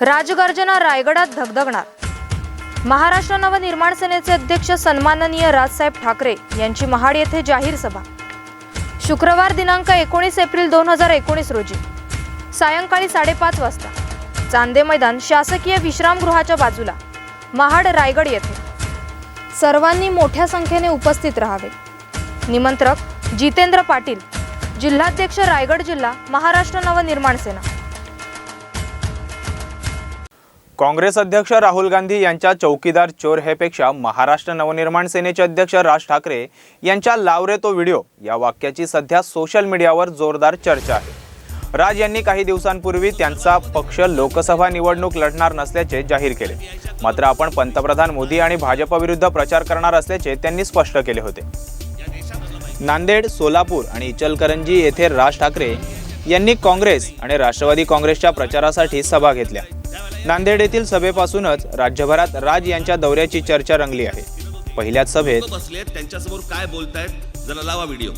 राजगर्जना रायगडात धगधगणार. महाराष्ट्र नवनिर्माण सेनेचे अध्यक्ष सन्माननीय राजसाहेब ठाकरे यांची महाड येथे जाहीर सभा. शुक्रवार दिनांक एकोणीस एप्रिल दोन हजार एकोणीस रोजी. सायंकाळी साडेपाच वाजता. चांदे मैदान शासकीय विश्रामगृहाच्या बाजूला. महाड रायगड येथे. सर्वांनी मोठ्या संख्येने उपस्थित राहावे. निमंत्रक जितेंद्र पाटील जिल्हाध्यक्ष रायगड जिल्हा महाराष्ट्र नवनिर्माण सेना. काँग्रेस अध्यक्ष राहुल गांधी यांच्या चौकीदार चोर हेपेक्षा महाराष्ट्र नवनिर्माण सेनेचे अध्यक्ष राज ठाकरे यांच्या लावरे तो व्हिडिओ या वाक्याची सध्या सोशल मीडियावर जोरदार चर्चा आहे. राज यांनी काही दिवसांपूर्वी त्यांचा पक्ष लोकसभा निवडणूक लढणार नसल्याचे जाहीर केले. मात्र आपण पंतप्रधान मोदी आणि भाजपविरुद्ध प्रचार करणार असल्याचे त्यांनी स्पष्ट केले होते. नांदेड सोलापूर आणि इचलकरंजी येथे राज ठाकरे यांनी काँग्रेस आणि राष्ट्रवादी काँग्रेसच्या प्रचारासाठी सभा घेतल्या. नांदेड येथील सभेपासूनच राज्यभरात राज यांच्या दौऱ्याची चर्चा रंगली आहे. पहिल्याच सभेत बसले त्यांच्यासमोर काय बोलतायत जरा लावा व्हिडिओ.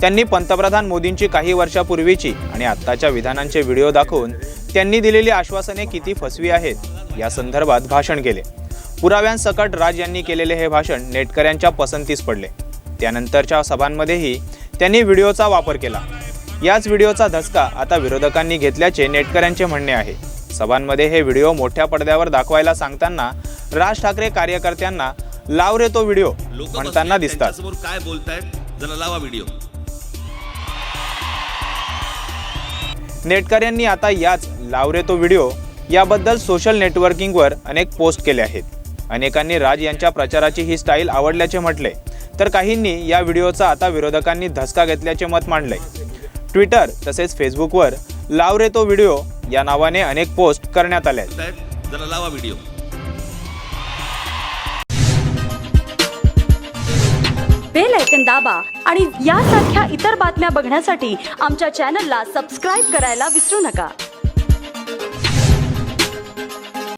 त्यांनी पंतप्रधान मोदींची काही वर्षापूर्वीची आणि आत्ताच्या विधानांचे व्हिडिओ दाखवून त्यांनी दिलेली आश्वासने किती फसवी आहेत या संदर्भात भाषण केले. पुराव्यांसकट राज यांनी केलेले हे भाषण नेटकऱ्यांच्या पसंतीस पडले. त्यानंतरच्या सभांमध्येही त्यांनी व्हिडिओचा वापर केला. याच व्हिडिओचा धसका आता विरोधकांनी घेतल्याचे नेटकऱ्यांचे म्हणणे आहे. सभांमध्ये हे व्हिडिओ मोठ्या पडद्यावर दाखवायला सांगताना राज ठाकरे कार्यकर्त्यांना लाव रे तो व्हिडिओ म्हणताना दिसतात. काय बोलतायत जरा लावा व्हिडिओ. नेटकऱ्यांनी आता याच लावरे तो व्हिडिओ याबद्दल सोशल नेटवर्किंगवर अनेक पोस्ट केले आहेत. अनेकांनी राज यांच्या प्रचाराची ही स्टाईल आवडल्याचे म्हटले. तर काहींनी या व्हिडिओचा आता विरोधकांनी धसका घेतल्याचे मत मांडले. ट्विटर तसेच फेसबुकवर लावरे तो व्हिडिओ या नावाने अनेक पोस्ट करण्यात आल्या जरा लावा व्हिडिओ. बेल ऐकन दाबा आणि यासारख्या इतर बातम्या बघण्यासाठी आमच्या चॅनलला सबस्क्राईब करायला विसरू नका.